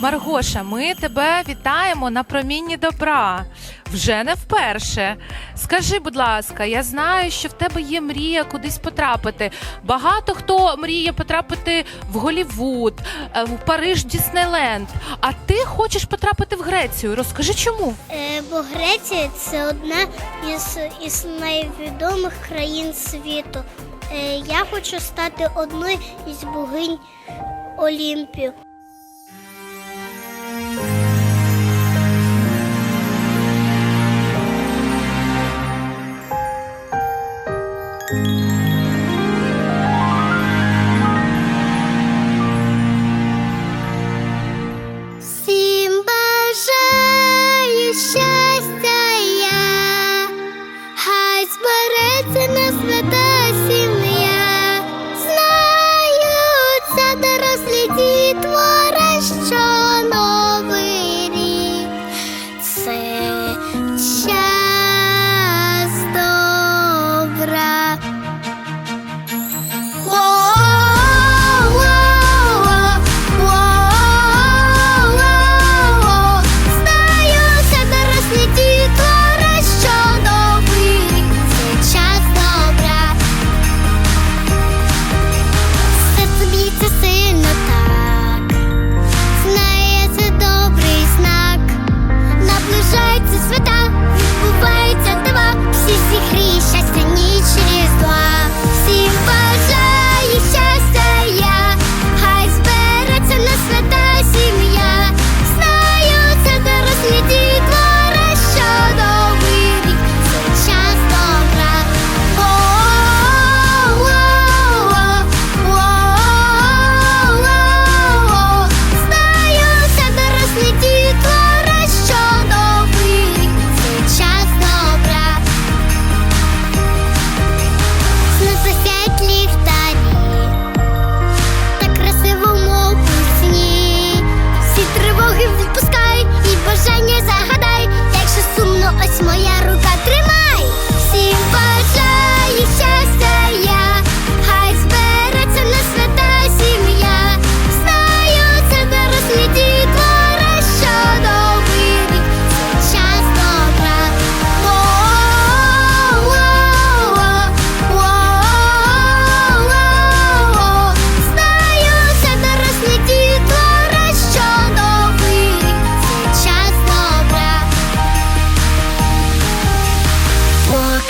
Маргоша, ми тебе вітаємо на промінні добра. Вже не вперше. Скажи, будь ласка, я знаю, що в тебе є мрія кудись потрапити. Багато хто мріє потрапити в Голівуд, е, в Париж Діснейленд. А ти хочеш потрапити в Грецію. Розкажи чому? Е, бо Греція це одна із, із найвідомих країн світу. Е, я хочу стати одною із богинь Олімпію.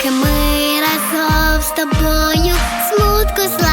Поки ми разом з тобою, смутку зла.